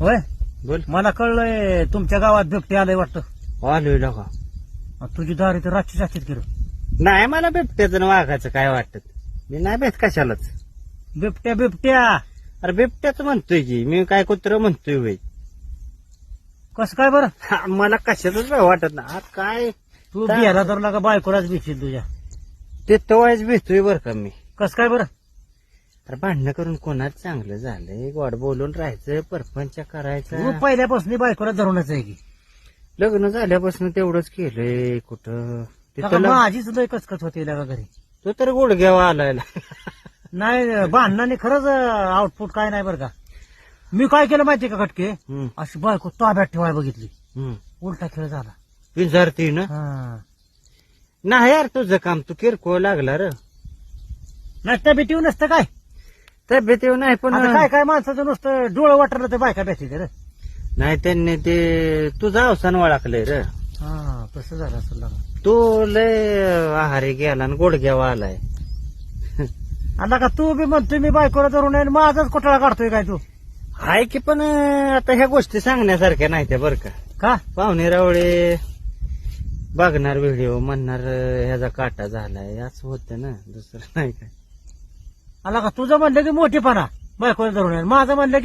होय? बोल. मला कळलंय तुमच्या गावात बिबटे आलंय वाटतं. आलोय का तुझी दारी तर रातची जातीत गेलं नाही मला बिबट्याचं आणि वाघाचं काय वाटत? मी नाही भेट कशालाच. बिबट्या बिबट्या! अरे बिबट्याच म्हणतोय की मी काय कुत्र म्हणतोय होय कसं काय बरं? मला कशातच काय वाटत ना आ, काय? तू काय? बिहारा तर लागा बायकोलाच भेटशील तुझ्या? ते तवायच भेटतोय बर का मी. कसं काय बरं? अरे भांडणं करून कोणाच चांगलं झालंय? गोड बोलून राहायचं परपंच करायचं. पहिल्यापासून बायकोला धरूनच आहे की? लग्न झाल्यापासून तेवढंच केलंय कुठं? तिथं लगा लग- माझीच लय कचकच होती लगा घरी. तो तर गुडघ्यावा आलाय नाही भांडणाने खरंच आउटपुट काय नाही बरं का. मी काय केलं माहितीये का खटके हम्म, अशी बायको ताब्यात ठेवाय बघितली. हम्म. उलटा खेळ झाला. विचारती ना? हा. नाही यार तुझं काम तू किरकोळ लागला र. नाही त्या नसतं काय? तब्येत येऊ नाही पण आता काय काय माणसाचं नुसतं डोळं वाटलं तर बायका भेटते रे? नाही त्यांनी ते तुझं अवसान ओळखलंय र. हा तसं झालं असं लगा तू लय आहारी गेला आणि गोडघ्यावा आलाय. आता का तू बी म्हणतोय मी बायकोला धरून आहे आणि माझाच कोटळा काढतोय काय तू? हाय की पण आता ह्या गोष्टी सांगण्यासारख्या नाही त्या बरं का. का? पाहुणे रावळे बघणार व्हिडिओ म्हणणार अं, ह्याचा काटा झालाय. असं होतं ना दुसरं नाही काय. आला का? तुझं म्हणलं की मोठेपणा. बायकोला धरून आहे माझं म्हणलं की